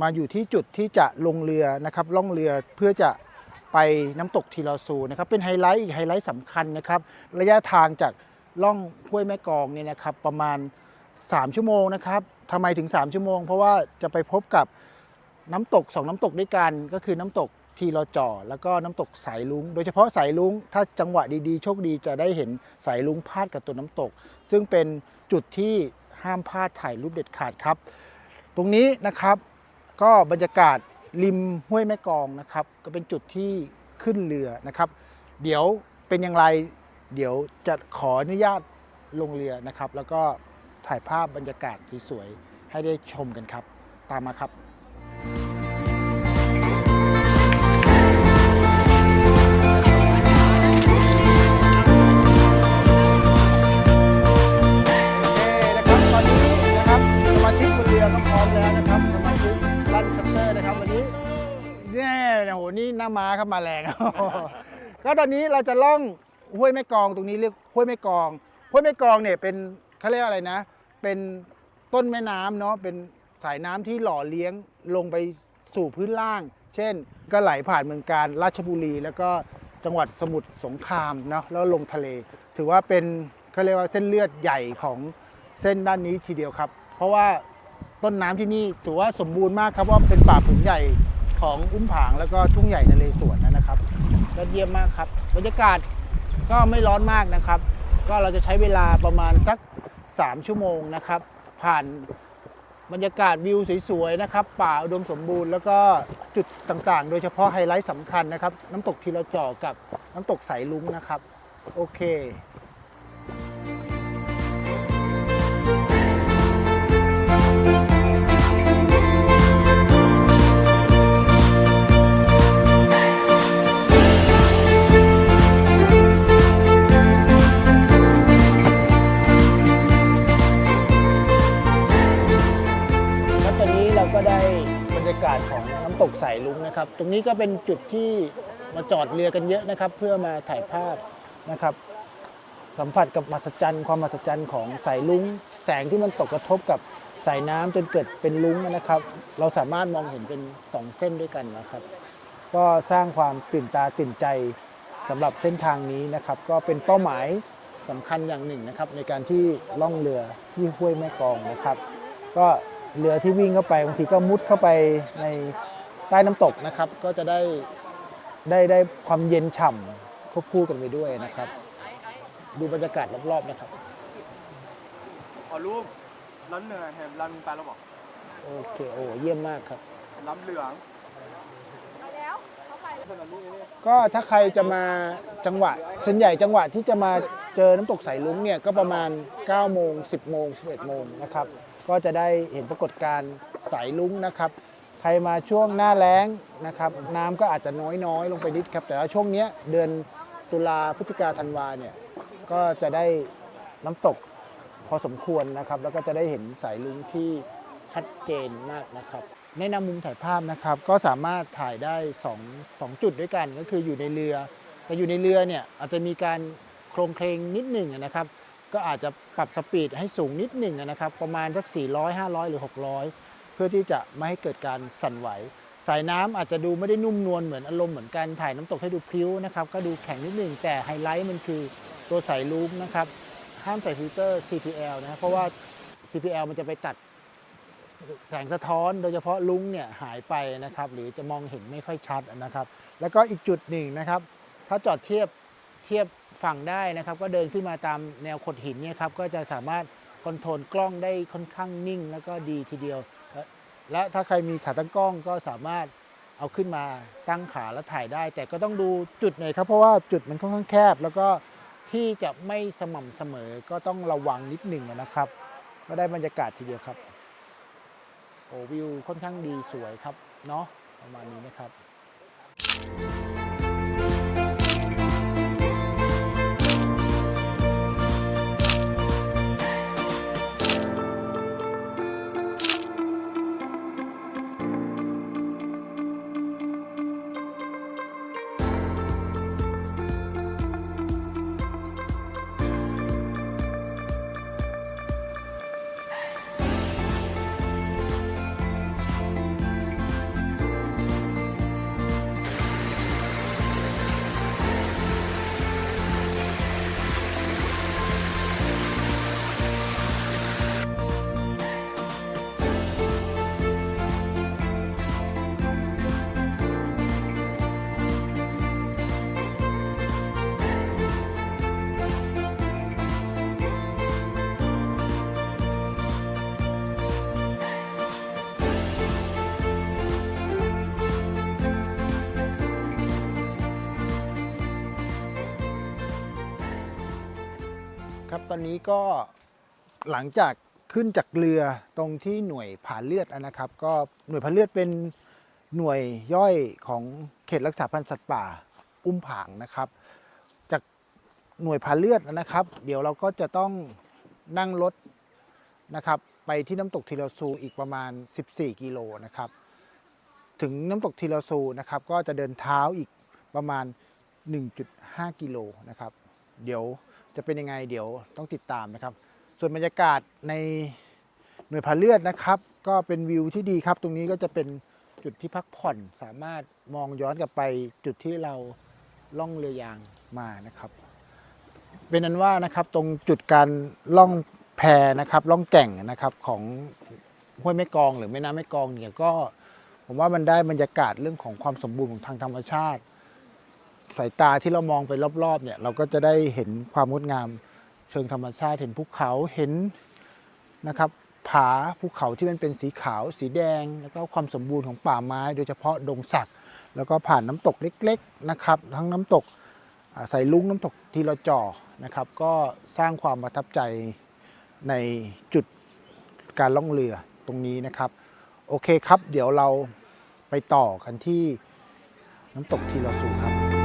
มาอยู่ที่จุดที่จะลงเรือนะครับล่องเรือเพื่อจะไปน้ำตกทีลอซูนะครับเป็นไฮไลท์อีกไฮไลท์สำคัญนะครับ ระยะทางจากล่องห้วยแม่กองเนี่ยนะครับประมาณ 3 ชั่วโมงนะครับทำไมถึง 3 ชั่วโมง เพราะว่าจะไปพบกับน้ำตก 2 น้ำตกด้วยกัน ก็คือน้ำตกทีลอจ่อแล้วก็น้ำตกสายลุง โดยเฉพาะสายลุงถ้าจังหวะดีๆ โชคดีจะได้เห็นสายลุงพาดกับตัวน้ำตก ซึ่งเป็นจุดที่ห้ามพลาดถ่ายรูปเด็ดขาดครับ ตรงนี้นะครับ ก็บรรยากาศริมห้วยแม่กองนะครับ ก็เป็นจุดที่ขึ้นเรือนะครับ เดี๋ยวเป็นอย่างไร เดี๋ยวจะขออนุญาตลงเรือนะครับ แล้วก็ถ่ายภาพบรรยากาศสวยๆให้ได้ชมกันครับ ตามมาครับโอ หนี่หน้าม้าครับมาแรง ก็ตอนนี้เราจะล่องห้วยแม่กองตรงนี้เรียกห้วยแม่กองห้วยแม่กองเนี่ยเป็นเขาเรียกอะไรนะ เป็นต้นแม่น้ำเนาะเป็นสายน้ำที่หล่อเลี้ยงลงไปสู่พื้นล่าง เช่น ก็ไหลผ่านเมืองการราชบุรี แล้วก็จังหวัดสมุทรสงครามเนาะแล้วลงทะเล ถือว่าเป็นเขาเรียกว่าเส้นเลือดใหญ่ของเส้นด้านนี้ทีเดียวครับ เพราะว่าต้นน้ำที่นี่ถือว่าสมบูรณ์มากครับว่าเป็นป่าผืนใหญ่ ของอุ้มผางแล้วก็ทุ่งใหญ่นเรศวรนะครับยอดเยี่ยมมากครับบรรยากาศก็ไม่ร้อนมากนะครับ ก็เราจะใช้เวลาประมาณสัก 3 ชั่วโมงนะครับ ผ่านบรรยากาศวิวสวยๆนะครับ ป่าอุดมสมบูรณ์แล้วก็จุดต่างๆ โดยเฉพาะไฮไลท์สำคัญนะครับ น้ำตกทีละจอกับน้ำตกสายลุงนะครับ โอเค นะครับ ตรงนี้ก็เป็นจุดที่มาจอดเรือกันเยอะนะครับ เพื่อมาถ่ายภาพนะครับ สัมผัสกับมหัศจรรย์ความมหัศจรรย์ของสายลุงแสงที่มันตกกระทบกับสายน้ำจนเกิดเป็นลุงนะครับ เราสามารถมองเห็นเป็นสองเส้นด้วยกันนะครับ ก็สร้างความตื่นตาตื่นใจสำหรับเส้นทางนี้นะครับ ก็เป็นเป้าหมายสำคัญอย่างหนึ่งนะครับ ในการที่ล่องเรือที่ห้วยแม่กองนะครับ ก็เรือที่วิ่งเข้าไปบางทีก็มุดเข้าไปใน ใต้น้ำตกนะครับ ก็จะได้ได้ได้ความเย็นฉ่ำควบคู่กันไปด้วยนะครับ ดูบรรยากาศรอบๆนะครับ ขอรูปร้อนเหนื่อยเห็นรันไปแล้วบอกโอเคโอ้เยี่ยมมากครับล้ำเหลืองไปแล้วเขาไปถนนนี้นี่ก็ถ้าใครจะมาจังหวะส่วนใหญ่จังหวะที่จะมาเจอน้ำตกสายลุงเนี่ยก็ประมาณ 9 โมง 10 โมง 11 โมงนะครับ ก็จะได้เห็นปรากฏการณ์สายลุงนะครับ ใครมาช่วงหน้าแล้งนะครับน้ำก็อาจจะน้อยๆ ลงไปนิดครับแต่ว่าช่วงเนี้ยเดือนตุลาพฤศจิกาธันวาเนี่ยก็จะได้น้ำตกพอสมควรนะครับ แล้วก็จะได้เห็นสายลุงที่ชัดเจนมากนะครับแนะนำมุมถ่ายภาพนะครับ ก็สามารถถ่ายได้2 2จุดด้วยกันก็คืออยู่ในเรือ แต่อยู่ในเรือเนี่ยอาจจะมีการโครงเคลงนิดหนึ่งนะครับ ก็อาจจะปรับสปีดให้สูงนิดหนึ่งนะครับ ประมาณสัก400 500 หรือ 600 เพื่อที่จะไม่ให้เกิดการสั่นไหว สายน้ำอาจจะดูไม่ได้นุ่มนวลเหมือนอารมณ์เหมือนการถ่ายน้ำตกให้ดูพริ้วนะครับก็ดูแข็งนิดหนึ่งแต่ไฮไลท์มันคือตัวสายลูกนะครับห้ามใส่ฟิลเตอร์ CPL นะเพราะว่า CPL มันจะไปตัดแสงสะท้อนโดยเฉพาะลุงเนี่ยหายไปนะครับ หรือจะมองเห็นไม่ค่อยชัดนะครับ แล้วก็อีกจุดหนึ่งนะครับ ถ้าจอดเทียบเทียบฝั่งได้นะครับ ก็เดินขึ้นมาตามแนวขดหินเนี่ยครับก็จะสามารถ คอนโทรลกล้องได้ค่อนข้างนิ่งแล้วก็ดีทีเดียว และถ้าใครมีขาตั้งกล้องก็สามารถเอาขึ้นมาตั้งขาแล้วถ่ายได้ แต่ก็ต้องดูจุดหน่อยครับ เพราะว่าจุดมันค่อนข้างแคบ แล้วก็ที่จะไม่สม่ำเสมอก็ต้องระวังนิดหนึ่งนะครับ ก็ได้บรรยากาศทีเดียวครับโอ้วิวค่อนข้างดีสวยครับเนาะประมาณนี้นะครับ ครับ ตอนนี้ก็หลังจากขึ้นจากเรือตรงที่หน่วยผ่าเลือดนะครับ ก็หน่วยผ่าเลือดเป็นหน่วยย่อยของเขตรักษาพันธุ์สัตว์ป่าอุ้มผางนะครับ จากหน่วยผ่าเลือดนะครับ เดี๋ยวเราก็จะต้องนั่งรถนะครับ ไปที่น้ำตกทีลาซูอีกประมาณ 14 กิโลนะครับ ถึงน้ำตกทีลาซูนะครับ ก็จะเดินเท้าอีกประมาณ 1.5 กิโลนะครับ เดี๋ยวจะเป็นยังไงเดี๋ยวต้องติดตามนะครับ ส่วนบรรยากาศในหน่วยผาเลือดนะครับ ก็เป็นวิวที่ดีครับ ตรงนี้ก็จะเป็นจุดที่พักผ่อนสามารถมองย้อนกลับไปจุดที่เราล่องเรือยางมานะครับ เป็นนั้นว่านะครับตรงจุดการล่องแพนะครับล่องแก่งนะครับของห้วยแม่กองหรือแม่น้ำแม่กองเนี่ยก็ผมว่ามันได้บรรยากาศเรื่องของความสมบูรณ์ของทางธรรมชาติ สายตาที่เรามองไปรอบๆเนี่ยเราก็จะได้เห็นความงดงามเชิงธรรมชาติเห็นภูเขาเห็นนะครับผาภูเขาที่มันเป็นสีขาว สีแดง แล้วก็ความสมบูรณ์ของป่าไม้ โดยเฉพาะดงสัก แล้วก็ผ่านน้ำตกเล็กๆนะครับ ทั้งน้ำตกใส่ลุงน้ำตกทีละจ่อนะครับ ก็สร้างความประทับใจในจุดการล่องเรือตรงนี้นะครับ โอเคครับ เดี๋ยวเราไปต่อกันที่น้ำตกทีละสูครับ